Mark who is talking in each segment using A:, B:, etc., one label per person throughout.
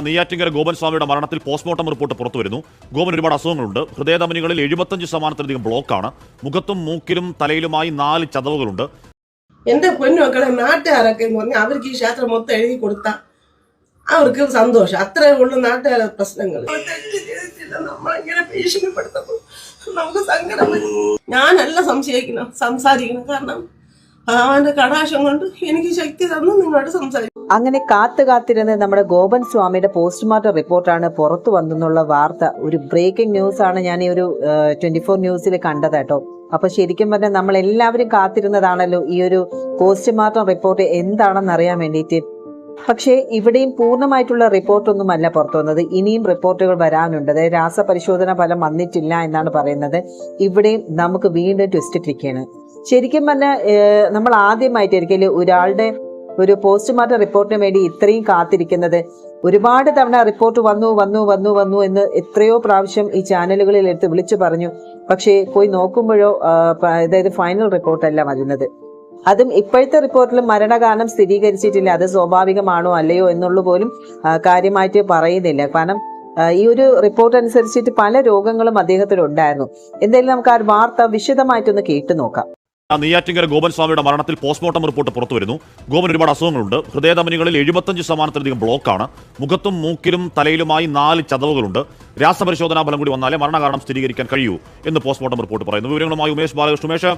A: നെയ്യാറ്റിങ്കര ഗോപൻ സ്വാമിയുടെ മരണത്തിൽ postmortem report പുറത്തു വരുന്നു. ഗോപൻ ഒരുപാട് അസുഖങ്ങളുണ്ട്. ഹൃദയധമനികളിൽ എഴുപത്തഞ്ച് ശതമാനത്തിലധികം ബ്ലോക്കാണ് മുഖത്തും മൂക്കിലും തലയിലുമായി നാല് ചതവുകളുണ്ട്.
B: എന്റെ പൊന്നുമക്കളെ നാട്ടുകാരൊക്കെ എന്ന് പറഞ്ഞാൽ അവർക്ക് ഈ ക്ഷേത്രം മൊത്തം എഴുതി കൊടുത്ത അവർക്ക് സന്തോഷം. അത്രേ ഉള്ളു നാട്ടുകാരെ പ്രശ്നങ്ങൾ നമുക്ക് സങ്കടം ഞാനല്ല സംശയിക്കണം സംസാരിക്കണം കാരണം ഭഗവാന്റെ കടാശം കൊണ്ട് എനിക്ക് ശക്തി തന്നു നിങ്ങളോട് സംസാരിക്കും
C: അങ്ങനെ കാത്തു കാത്തിരുന്ന് നമ്മുടെ ഗോപൻ സ്വാമിയുടെ പോസ്റ്റ്മോർട്ടം റിപ്പോർട്ടാണ് പുറത്തു വന്നെന്നുള്ള വാർത്ത. ഒരു ബ്രേക്കിംഗ് ന്യൂസ് ആണ് ഞാൻ ഈ ഒരു ട്വന്റി ഫോർ ന്യൂസിൽ കണ്ടത് കേട്ടോ. അപ്പൊ ശരിക്കും പറഞ്ഞാൽ നമ്മൾ എല്ലാവരും കാത്തിരുന്നതാണല്ലോ ഈ ഒരു പോസ്റ്റ്മോർട്ടം റിപ്പോർട്ട് എന്താണെന്ന് അറിയാൻ വേണ്ടിയിട്ട്. പക്ഷേ ഇവിടെയും പൂർണമായിട്ടുള്ള റിപ്പോർട്ടൊന്നുമല്ല പുറത്തു വന്നത്. ഇനിയും റിപ്പോർട്ടുകൾ വരാനുണ്ട്. അതായത് രാസപരിശോധന ഫലം വന്നിട്ടില്ല എന്നാണ് പറയുന്നത്. ഇവിടെയും നമുക്ക് വീണ്ടും ട്വിസ്റ്റ് ഇട്ടിരിക്കുകയാണ്. ശരിക്കും പറഞ്ഞാൽ നമ്മൾ ആദ്യമായിട്ടായിരിക്കും ഒരാളുടെ ഒരു പോസ്റ്റ്മോർട്ടം റിപ്പോർട്ടിന് വേണ്ടി ഇത്രയും കാത്തിരിക്കുന്നത്. ഒരുപാട് തവണ റിപ്പോർട്ട് വന്നു വന്നു വന്നു വന്നു എന്ന് എത്രയോ പ്രാവശ്യം ഈ ചാനലുകളിൽ എടുത്ത് വിളിച്ചു പറഞ്ഞു. പക്ഷേ പോയി നോക്കുമ്പോഴോ അതായത് ഫൈനൽ റിപ്പോർട്ടല്ല വരുന്നത്. അതും ഇപ്പോഴത്തെ റിപ്പോർട്ടിൽ മരണകാരണം സ്ഥിരീകരിച്ചിട്ടില്ല. അത് സ്വാഭാവികമാണോ അല്ലയോ എന്നുള്ള പോലും കാര്യമായിട്ട് പറയുന്നില്ല. കാരണം ഈ ഒരു റിപ്പോർട്ട് അനുസരിച്ചിട്ട് പല രോഗങ്ങളും അദ്ദേഹത്തിനുണ്ടായിരുന്നു എന്തായാലും നമുക്ക് ആ വാർത്ത വിശദമായിട്ടൊന്ന് കേട്ടു നോക്കാം.
A: നെയ്യാറ്റിങ്കര ഗോപൻ സ്വാമിയുടെ മരണത്തിൽ പോസ്റ്റ്മോർട്ടം റിപ്പോർട്ട് പുറത്തു വരുന്നു ഗോപൻ ഒരുപാട് അസുഖങ്ങളുണ്ട്. ഹൃദയധമനികളിൽ എഴുപത്തഞ്ച് ശതമാനത്തിലധികം ബ്ലോക്കാണ്. മുഖത്തും മൂക്കിലും തലയിലുമായി നാല് ചതവുകളുണ്ട്. രാസപരിശോധനാ ഫലം കൂടി വന്നാലേ മരണകാരണം സ്ഥിരീകരിക്കാൻ കഴിയൂ എന്ന് പോസ്റ്റ്മോർട്ടം റിപ്പോർട്ട് പറയുന്നു. വിവരങ്ങളുമായി Umesh Balakrishna Umesh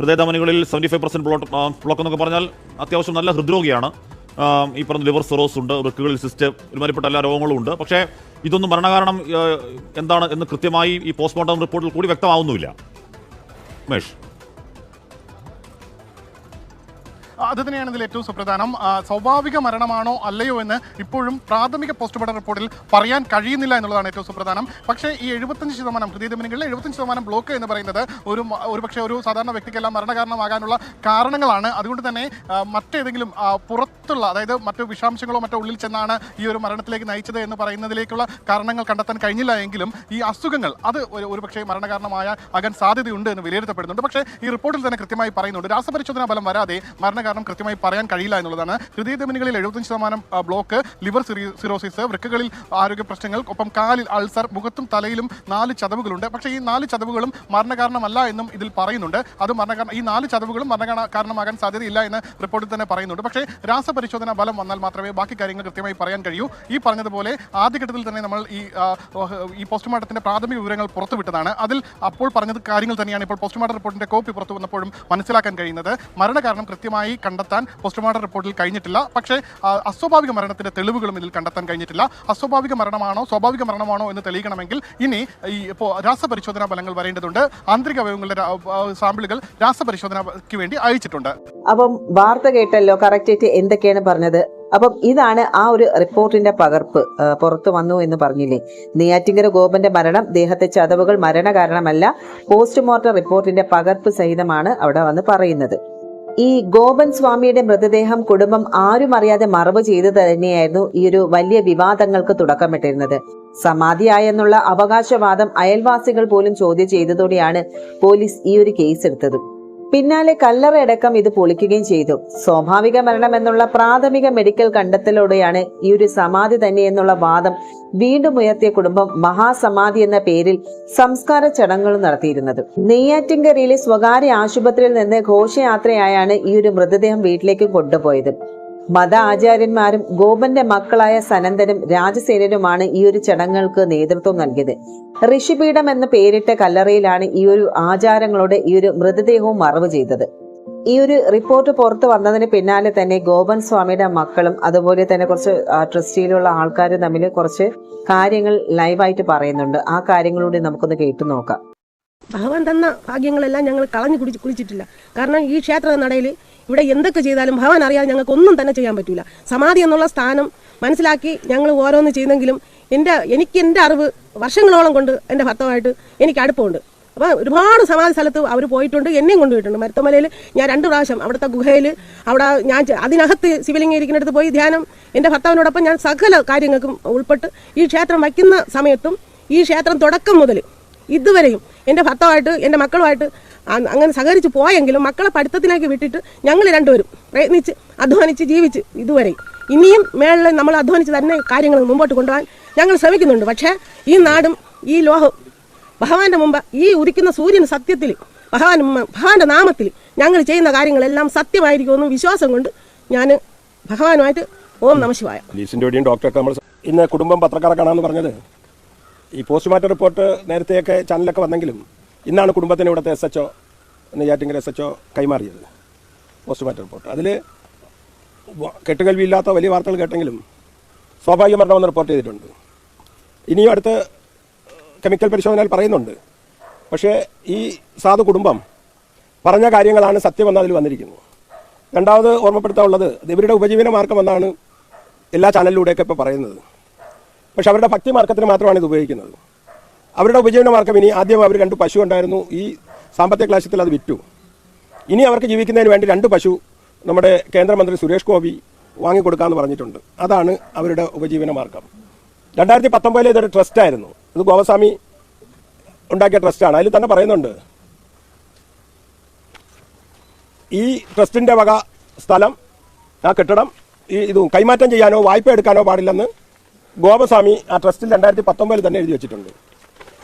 A: ഹൃദയധമനികളിൽ seventy five percent block block എന്നൊക്കെ പറഞ്ഞാൽ അത്യാവശ്യം നല്ല ഹൃദ്രോഗിയാണ്. ഈ പറഞ്ഞ ലിവർ സിറോസ് ഉണ്ട് വൃക്കുകളിൽ സിസ്റ്റ് ഒരുമാതിരിപ്പെട്ട എല്ലാ രോഗങ്ങളും ഉണ്ട്. പക്ഷേ ഇതൊന്നും മരണകാരണം എന്താണ് എന്ന് കൃത്യമായി ഈ പോസ്റ്റ്മോർട്ടം റിപ്പോർട്ടിൽ കൂടി വ്യക്തമാവുന്നുമില്ല. ഉമേഷ്.
D: അത് തന്നെയാണ് ഇതിൽ ഏറ്റവും സുപ്രധാനം. സ്വാഭാവിക മരണമാണോ അല്ലയോ എന്ന് ഇപ്പോഴും പ്രാഥമിക പോസ്റ്റ്മോർട്ടം റിപ്പോർട്ടിൽ പറയാൻ കഴിയുന്നില്ല എന്നുള്ളതാണ് ഏറ്റവും സുപ്രധാനം. പക്ഷേ ഈ എഴുപത്തഞ്ച് ശതമാനം ഹൃദയധമനികളിൽ എഴുപത്തഞ്ച് ശതമാനം ബ്ലോക്ക് എന്ന് പറയുന്നത് ഒരു ഒരു പക്ഷേ ഒരു സാധാരണ വ്യക്തിക്കെല്ലാം മരണകാരണമാകാനുള്ള കാരണങ്ങളാണ്. അതുകൊണ്ട് തന്നെ മറ്റേതെങ്കിലും പുറത്തുള്ള അതായത് മറ്റു വിഷാംശങ്ങളോ മറ്റോ ഉള്ളിൽ ചെന്നാണ് ഈ ഒരു മരണത്തിലേക്ക് നയിച്ചത് എന്ന് പറയുന്നതിലേക്കുള്ള കാരണങ്ങൾ കണ്ടെത്താൻ കഴിഞ്ഞില്ല എങ്കിലും ഈ അസുഖങ്ങൾ അത് ഒരു ഒരുപക്ഷേ മരണകാരണമായ ആകാൻ സാധ്യതയുണ്ട് എന്ന് വിലയിരുത്തപ്പെടുന്നുണ്ട്. പക്ഷേ ഈ റിപ്പോർട്ടിൽ തന്നെ കൃത്യമായി പറയുന്നുണ്ട് രാസപരിശോധനാ ഫലം വരാതെ മരണകാരണം കൃത്യമായി പറയാൻ കഴിയില്ല എന്നുള്ളതാണ്. ഹൃദയധമനികളിൽ എഴുപത്തഞ്ച് ശതമാനം ബ്ലോക്ക് ലിവർ സിറി- സിറോസിസ് വൃക്കകളിൽ ആരോഗ്യ പ്രശ്നങ്ങൾ ഒപ്പം കാലിൽ അൾസർ മുഖത്തും തലയിലും നാല് ചതവുകളുണ്ട്. പക്ഷേ ഈ നാല് ചതവുകളും മരണകാരണമല്ല എന്നും ഇതിൽ പറയുന്നുണ്ട്. അത് മരണകാരണം ഈ നാല് ചതവുകളും മരണ കാരണമാകാൻ സാധ്യതയില്ല എന്ന് റിപ്പോർട്ടിൽ തന്നെ പറയുന്നുണ്ട്. പക്ഷേ രാസപരിശോധന ഫലം വന്നാൽ മാത്രമേ ബാക്കി കാര്യങ്ങൾ കൃത്യമായി പറയാൻ കഴിയൂ. ഈ പറഞ്ഞതുപോലെ ആദ്യഘട്ടത്തിൽ തന്നെ നമ്മൾ ഈ ഈ പോസ്റ്റ്മോർട്ടത്തിന്റെ പ്രാഥമിക വിവരങ്ങൾ പുറത്തുവിട്ടതാണ്. അതിൽ അപ്പോൾ പറഞ്ഞത് കാര്യങ്ങൾ തന്നെയാണ് ഇപ്പോൾ പോസ്റ്റ്മോർട്ടം റിപ്പോർട്ടിന്റെ കോപ്പി പുറത്തു വന്നപ്പോഴും മനസ്സിലാക്കാൻ കഴിയുന്നത്. മരണകാരണം കൃത്യമായി കണ്ടെത്താൻ പോസ്റ്റ്മോർട്ടം റിപ്പോർട്ടിൽ കഴിഞ്ഞിട്ടില്ല. പക്ഷേ അസ്വാഭാവിക മരണത്തിന്റെ തെളിവുകളും ഇതിൽ കണ്ടെത്താൻ കഴിഞ്ഞിട്ടില്ല. അസ്വാഭാവിക മരണമാണോ സ്വാഭാവിക മരണമാണോ എന്ന് തെളിയിക്കണമെങ്കിൽ ഇനി ഈ ഇപ്പോൾ രാസപരിശോധനാ ഫലങ്ങൾ വരേണ്ടതുണ്ട്. ആന്തരിക അവയവങ്ങളുടെ സാമ്പിളുകൾ രാസപരിശോധനയ്ക്ക് വേണ്ടി അയച്ചിട്ടുണ്ട്.
C: അപ്പം വാർത്ത കേട്ടല്ലോ കറക്റ്റ് ആയിട്ട് എന്തൊക്കെയാണ് പറഞ്ഞത്? അപ്പം ഇതാണ് ആ ഒരു റിപ്പോർട്ടിന്റെ പകർപ്പ് പുറത്തു വന്നു എന്ന് പറഞ്ഞില്ലേ? നെയ്യാറ്റിങ്കര ഗോപന്റെ മരണം ദേഹത്തെ ചതവുകൾ മരണ കാരണമല്ല പോസ്റ്റ്മോർട്ടം റിപ്പോർട്ടിന്റെ പകർപ്പ് സഹിതമാണ് അവിടെ വന്ന് പറയുന്നത്. ഈ ഗോപൻ സ്വാമിയുടെ മൃതദേഹം കുടുംബം ആരും അറിയാതെ മറവ് ചെയ്തു തന്നെയായിരുന്നു ഈ ഒരു വലിയ വിവാദങ്ങൾക്ക് തുടക്കമിട്ടിരുന്നത്. സമാധിയായെന്നുള്ള അവകാശവാദം അയൽവാസികൾ പോലും ചോദ്യം ചെയ്തതോടെയാണ് പോലീസ് ഈ ഒരു കേസ് എടുത്തത് പിന്നാലെ കല്ലറയടക്കം ഇത് പൊളിക്കുകയും ചെയ്തു. സ്വാഭാവിക മരണം എന്നുള്ള പ്രാഥമിക മെഡിക്കൽ കണ്ടെത്തലോടെയാണ് ഈ ഒരു സമാധി തന്നെ എന്നുള്ള വാദം വീണ്ടും ഉയർത്തിയ കുടുംബം മഹാസമാധി എന്ന പേരിൽ സംസ്കാര ചടങ്ങുകൾ നടത്തിയിരുന്നത്. നെയ്യാറ്റിൻകരയിലെ സ്വകാര്യ ആശുപത്രിയിൽ നിന്ന് ഘോഷയാത്രയായാണ് ഈ ഒരു മൃതദേഹം വീട്ടിലേക്ക് കൊണ്ടുപോയത്. മത ആചാര്യന്മാരും ഗോപന്റെ മക്കളായ സനന്ദനും രാജസേനനുമാണ് ഈ ഒരു ചടങ്ങുകൾക്ക് നേതൃത്വം നൽകിയത്. ഋഷിപീഠം എന്ന പേരിട്ട കല്ലറയിലാണ് ഈ ഒരു ആചാരങ്ങളോടെ ഈ ഒരു മൃതദേഹവും മറവ് ചെയ്തത്. ഈ ഒരു റിപ്പോർട്ട് പുറത്തു വന്നതിന് പിന്നാലെ തന്നെ ഗോപൻ സ്വാമിയുടെ മക്കളും അതുപോലെ തന്നെ കുറച്ച് ട്രസ്റ്റിയിലുള്ള ആൾക്കാരും തമ്മിൽ കുറച്ച് കാര്യങ്ങൾ ലൈവായിട്ട് പറയുന്നുണ്ട്. ആ കാര്യങ്ങളൂടെ നമുക്കൊന്ന് കേട്ടു നോക്കാം.
E: ഭഗവാൻ തന്ന ഭാഗ്യങ്ങളെല്ലാം ഞങ്ങൾ കളഞ്ഞു കുടി കുളിച്ചിട്ടില്ല. കാരണം ഈ ക്ഷേത്ര നടയിൽ ഇവിടെ എന്തൊക്കെ ചെയ്താലും ഭഗവാൻ അറിയാതെ ഞങ്ങൾക്ക് ഒന്നും തന്നെ ചെയ്യാൻ പറ്റില്ല സമാധി എന്നുള്ള സ്ഥാനം മനസ്സിലാക്കി ഞങ്ങൾ ഓരോന്ന് ചെയ്തെങ്കിലും എന്റെ എനിക്ക് എന്റെ അറിവ് വർഷങ്ങളോളം കൊണ്ട് എന്റെ ഭർത്താവായിട്ട് എനിക്ക് അടുപ്പമുണ്ട്. അപ്പോൾ ഒരുപാട് സമാധി സ്ഥലത്ത് അവർ പോയിട്ടുണ്ട് എന്നെയും കൊണ്ടുപോയിട്ടുണ്ട് മരുത്തമലയിൽ ഞാൻ രണ്ട് പ്രാവശ്യം അവിടുത്തെ ഗുഹയിൽ അവിടെ ഞാൻ അതിനകത്ത് ശിവലിംഗം ഇരിക്കുന്നിടത്ത് പോയി ധ്യാനം. എന്റെ ഭർത്താവിനോടൊപ്പം ഞാൻ സകല കാര്യങ്ങൾക്കും ഉൾപ്പെട്ട് ഈ ക്ഷേത്രം വയ്ക്കുന്ന സമയത്തും ഈ ക്ഷേത്രം തുടക്കം മുതൽ ഇതുവരെയും എന്റെ ഭർത്താവായിട്ട് എന്റെ മക്കളുമായിട്ട് അങ്ങനെ സഹകരിച്ച് പോയെങ്കിലും മക്കളെ പഠിത്തത്തിലേക്ക് വിട്ടിട്ട് ഞങ്ങൾ രണ്ടുപേരും പ്രയത്നിച്ച് അധ്വാനിച്ച് ജീവിച്ച് ഇതുവരെയും. ഇനിയും മേളിൽ നമ്മൾ അധ്വാനിച്ച് തന്നെ കാര്യങ്ങൾ മുമ്പോട്ട് കൊണ്ടുപോകാൻ ഞങ്ങൾ ശ്രമിക്കുന്നുണ്ട്. പക്ഷേ ഈ നാടും ഈ ലോഹവും ഭഗവാന്റെ മുമ്പ് ഈ ഉദിക്കുന്ന സൂര്യൻ സത്യത്തിൽ ഭഗവാൻ ഭഗവാന്റെ നാമത്തിൽ ഞങ്ങൾ ചെയ്യുന്ന കാര്യങ്ങളെല്ലാം സത്യമായിരിക്കുമെന്നും വിശ്വാസം കൊണ്ട് ഞാൻ ഭഗവാനുമായിട്ട് ഓം നമശിവായ
F: ശിവായ. നമ്മൾ ഇന്ന് കുടുംബം പത്രക്കാരെ കാണാമെന്ന് പറഞ്ഞത്. ഈ പോസ്റ്റ്മോർട്ടം റിപ്പോർട്ട് നേരത്തെയൊക്കെ ചാനലൊക്കെ വന്നെങ്കിലും ഇന്നാണ് കുടുംബത്തിന് ഇവിടുത്തെ S H O Neyyattinkara S H O കൈമാറിയത് പോസ്റ്റ്മോർട്ടം റിപ്പോർട്ട്. അതിൽ കെട്ടുകൽവിയില്ലാത്ത വലിയ വാർത്തകൾ കേട്ടെങ്കിലും സ്വാഭാവിക മരണമെന്ന് റിപ്പോർട്ട് ചെയ്തിട്ടുണ്ട്. ഇനിയും അടുത്ത് കെമിക്കൽ പരിശോധനയിൽ പറയുന്നുണ്ട്. പക്ഷേ ഈ സാധു കുടുംബം പറഞ്ഞ കാര്യങ്ങളാണ് സത്യമെന്ന് അതിൽ വന്നിരിക്കുന്നത് രണ്ടാമത് ഓർമ്മപ്പെടുത്താനുള്ളത് ഇവരുടെ ഉപജീവന മാർഗമെന്നാണ് എല്ലാ ചാനലിലൂടെയൊക്കെ ഇപ്പോൾ പറയുന്നത്. പക്ഷെ അവരുടെ ഭക്തി മാർഗത്തിന് മാത്രമാണ് ഇത് ഉപയോഗിക്കുന്നത്. അവരുടെ ഉപജീവന മാർഗം ഇനി ആദ്യം അവർ രണ്ട് പശു ഉണ്ടായിരുന്നു. ഈ സാമ്പത്തിക ക്ലാശത്തിൽ അത് വിറ്റു. ഇനി അവർക്ക് ജീവിക്കുന്നതിന് വേണ്ടി രണ്ട് പശു നമ്മുടെ കേന്ദ്രമന്ത്രി സുരേഷ് ഗോപി വാങ്ങിക്കൊടുക്കാമെന്ന് പറഞ്ഞിട്ടുണ്ട്. അതാണ് അവരുടെ ഉപജീവന മാർഗം. രണ്ടായിരത്തി പത്തൊമ്പതിൽ ഇതൊരു ട്രസ്റ്റായിരുന്നു ഇത് ഗോപസ്വാമി ഉണ്ടാക്കിയ ട്രസ്റ്റാണ്. അതിൽ തന്നെ പറയുന്നുണ്ട് ഈ ട്രസ്റ്റിന്റെ വക സ്ഥലം ആ കെട്ടിടം ഈ ഇത് കൈമാറ്റം ചെയ്യാനോ വായ്പ എടുക്കാനോ പാടില്ലെന്ന് ഗോപസ്വാമി ആ ട്രസ്റ്റിൽ രണ്ടായിരത്തി പത്തൊമ്പതിൽ തന്നെ എഴുതി വെച്ചിട്ടുണ്ട്.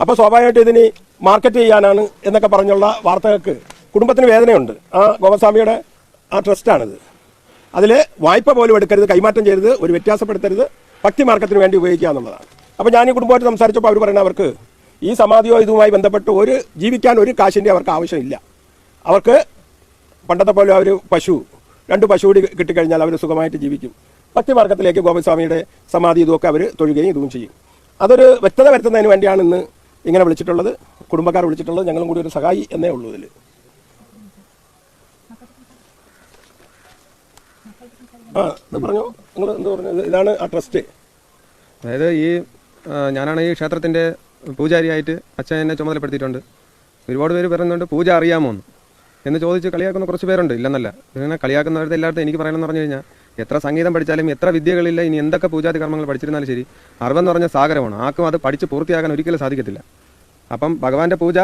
F: അപ്പോൾ സ്വാഭാവികമായിട്ട് ഇതിന് മാർക്കറ്റ് ചെയ്യാനാണ് എന്നൊക്കെ പറഞ്ഞുള്ള വാർത്തകൾക്ക് കുടുംബത്തിന് വേദനയുണ്ട്. ആ ഗോപസ്വാമിയുടെ ആ ട്രസ്റ്റാണിത്. അതിൽ വായ്പ പോലും എടുക്കരുത് കൈമാറ്റം ചെയ്യരുത് ഒരു വ്യത്യാസപ്പെടുത്തരുത് ഭക്തി മാർഗത്തിന് വേണ്ടി ഉപയോഗിക്കുക എന്നുള്ളതാണ്. അപ്പോൾ ഞാൻ ഈ കുടുംബമായിട്ട് സംസാരിച്ചപ്പോൾ അവർ പറയുന്നത് അവർക്ക് ഈ സമാധിയോ ഇതുമായി ബന്ധപ്പെട്ട് ഒരു ജീവിക്കാൻ ഒരു കാശിന്റെ അവർക്ക് ആവശ്യമില്ല. അവർക്ക് പണ്ടത്തെ പോലെ അവർ പശു രണ്ട് പശു കൂടി കിട്ടിക്കഴിഞ്ഞാൽ അവർ സുഖമായിട്ട് ജീവിക്കും. ഭക്തിമാർഗത്തിലേക്ക് ഗോപസ്വാമിയുടെ സമാധി ഇതുമൊക്കെ അവർ തൊഴുകയും ഇതും ചെയ്യും. അതൊരു വ്യക്തത വരുത്തുന്നതിന് വേണ്ടിയാണ് ഇന്ന് ഇങ്ങനെ വിളിച്ചിട്ടുള്ളത്. കുടുംബക്കാർ വിളിച്ചിട്ടുള്ളത്. ഞങ്ങളും കൂടി ഒരു സഹായി എന്നേ ഉള്ളൂ ഇതിൽ ആ പറഞ്ഞു? നിങ്ങൾ എന്ത് പറഞ്ഞു? ഇതാണ് ആ ട്രസ്റ്റ്.
G: അതായത് ഈ ഞാനാണ് ഈ ക്ഷേത്രത്തിന്റെ പൂജാരിയായിട്ട് അച്ഛൻ എന്നെ ചുമതലപ്പെടുത്തിയിട്ടുണ്ട്. ഒരുപാട് പേര് പറയുന്നുണ്ട് പൂജ അറിയാമോ എന്ന് ചോദിച്ച് കളിയാക്കുന്ന കുറച്ച് പേരുണ്ട് ഇല്ലെന്നല്ല. ഇങ്ങനെ കളിയാക്കുന്നവരുടെ എല്ലായിടത്തും എനിക്ക് പറയണമെന്ന് പറഞ്ഞു കഴിഞ്ഞാൽ എത്ര സംഗീതം പഠിച്ചാലും എത്ര വിദ്യകളില്ല ഇനി എന്തൊക്കെ പൂജാതി കർമ്മങ്ങൾ പഠിച്ചിരുന്നാലും ശരി. അറിവെന്ന് പറഞ്ഞ സാഗരമാണ്. ആർക്കും അത് പഠിച്ച് പൂർത്തിയാക്കാൻ ഒരിക്കലും സാധിക്കത്തില്ല. അപ്പം ഭഗവാന്റെ പൂജ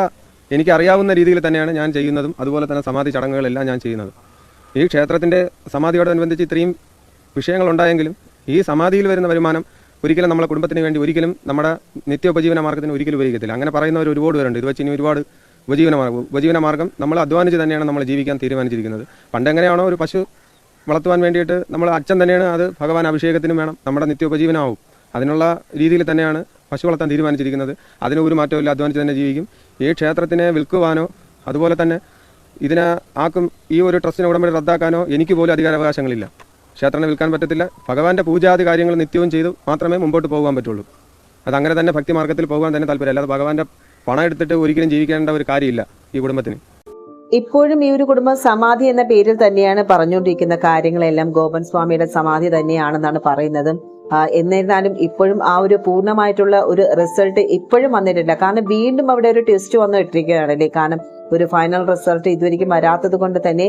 G: എനിക്ക് അറിയാവുന്ന രീതിയിൽ തന്നെയാണ് ഞാൻ ചെയ്യുന്നതും അതുപോലെ തന്നെ സമാധി ചടങ്ങുകളെല്ലാം ഞാൻ ചെയ്യുന്നത്. ഈ ക്ഷേത്രത്തിന്റെ സമാധിയോടനുബന്ധിച്ച് ഇത്രയും വിഷയങ്ങളുണ്ടായെങ്കിലും ഈ സമാധിയിൽ വരുന്ന വരുമാനം ഒരിക്കലും നമ്മളെ കുടുംബത്തിന് വേണ്ടി ഒരിക്കലും നമ്മുടെ നിത്യോപജീവന മാർഗത്തിന് ഒരിക്കലും ഉപയോഗിക്കത്തില്ല. അങ്ങനെ പറയുന്നവർ ഒരുപാട് പേരുണ്ട്. ഇത് വെച്ച് ഇനി ഒരുപാട് ഉപജീവന മാർഗം ഉപജീവന മാർഗം നമ്മൾ അധ്വാനിച്ച് തന്നെയാണ് നമ്മൾ ജീവിക്കാൻ തീരുമാനിച്ചിരിക്കുന്നത്. പണ്ട് എങ്ങനെയാണോ ഒരു പശു വളർത്തുവാൻ വേണ്ടിയിട്ട് നമ്മൾ അച്ഛൻ തന്നെയാണ് അത് ഭഗവാൻ അഭിഷേകത്തിനും വേണം. നമ്മുടെ നിത്യോപജീവനമാവും അതിനുള്ള രീതിയിൽ തന്നെയാണ് പശു വളർത്താൻ തീരുമാനിച്ചിരിക്കുന്നത്. അതിന് ഒരു മാറ്റമില്ല അധ്വാനിച്ച് തന്നെ ജീവിക്കും. ഈ ക്ഷേത്രത്തിനെ വിൽക്കുവാനോ അതുപോലെ തന്നെ ഇതിനെ ആക്കും ഈ ഒരു ട്രസ്റ്റിനെ ഉടമ്പടി റദ്ദാക്കാനോ എനിക്ക് പോലും അധികാരാവകാശങ്ങളില്ല ക്ഷേത്രനെ വിൽക്കാൻ പറ്റത്തില്ല. ഭഗവാന്റെ പൂജാതി കാര്യങ്ങൾ നിത്യവും ചെയ്ത് മാത്രമേ മുമ്പോട്ട് പോകാൻ പറ്റുള്ളൂ. അത് അങ്ങനെ തന്നെ ഭക്തി മാർഗത്തിൽ പോകാൻ തന്നെ താല്പര്യം അല്ലാതെ ഭഗവാന്റെ പണം എടുത്തിട്ട് ഒരിക്കലും ജീവിക്കേണ്ട ഒരു കാര്യമില്ല ഈ കുടുംബത്തിന്.
C: ഇപ്പോഴും ഈ ഒരു കുടുംബം സമാധി എന്ന പേരിൽ തന്നെയാണ് പറഞ്ഞുകൊണ്ടിരിക്കുന്ന കാര്യങ്ങളെല്ലാം ഗോപൻ സ്വാമിയുടെ സമാധി തന്നെയാണെന്നാണ് പറയുന്നത്. എന്നിരുന്നാലും ഇപ്പോഴും ആ ഒരു പൂർണമായിട്ടുള്ള ഒരു റിസൾട്ട് ഇപ്പോഴും വന്നിട്ടില്ല. കാരണം വീണ്ടും അവിടെ ഒരു ടെസ്റ്റ് വന്നു ഇട്ടിരിക്കുകയാണല്ലേ? കാരണം ഒരു ഫൈനൽ റിസൾട്ട് ഇതുവരെയ്ക്കും വരാത്തത് കൊണ്ട് തന്നെ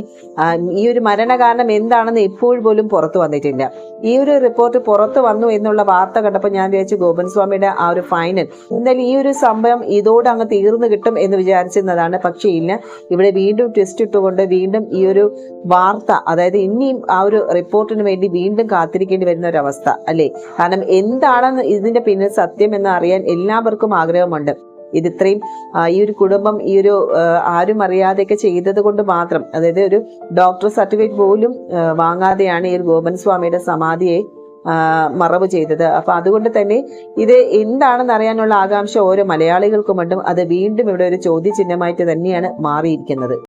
C: ഈ ഒരു മരണകാരണം എന്താണെന്ന് ഇപ്പോൾ പോലും പുറത്തു വന്നിട്ടില്ല. ഈ ഒരു റിപ്പോർട്ട് പുറത്തു വന്നു എന്നുള്ള വാർത്ത കണ്ടപ്പോൾ ഞാൻ വിചാരിച്ചു ഗോപൻ സ്വാമിയുടെ ആ ഒരു ഫൈനൽ എന്തായാലും ഈ ഒരു സംഭവം ഇതോടെ അങ്ങ് തീർന്നു കിട്ടും എന്ന് വിചാരിച്ചിരുന്നതാണ്. പക്ഷേ ഇല്ല ഇവിടെ വീണ്ടും ട്വിസ്റ്റ് ഇട്ടുകൊണ്ട് വീണ്ടും ഈ ഒരു വാർത്ത അതായത് ഇനിയും ആ ഒരു റിപ്പോർട്ടിന് വേണ്ടി വീണ്ടും കാത്തിരിക്കേണ്ടി വരുന്ന ഒരു അവസ്ഥ അല്ലേ? കാരണം എന്താണെന്ന് ഇതിന്റെ പിന്നിൽ സത്യം എന്ന് അറിയാൻ എല്ലാവർക്കും ആഗ്രഹമുണ്ട്. ഇത് ഇത്രയും ഈ ഒരു കുടുംബം ഈ ഒരു ആരും അറിയാതെയൊക്കെ ചെയ്തത് കൊണ്ട് മാത്രം അതായത് ഒരു ഡോക്ടർ സർട്ടിഫിക്കറ്റ് പോലും വാങ്ങാതെയാണ് ഈ ഒരു ഗോപൻ സ്വാമിയുടെ സമാധിയെ മറവ് ചെയ്തത്. അപ്പൊ അതുകൊണ്ട് തന്നെ ഇത് എന്താണെന്ന് അറിയാനുള്ള ആകാംക്ഷ ഓരോ മലയാളികൾക്കുമുണ്ടും അത് വീണ്ടും ഇവിടെ ഒരു ചോദ്യചിഹ്നമായിട്ട് തന്നെയാണ് മാറിയിരിക്കുന്നത്.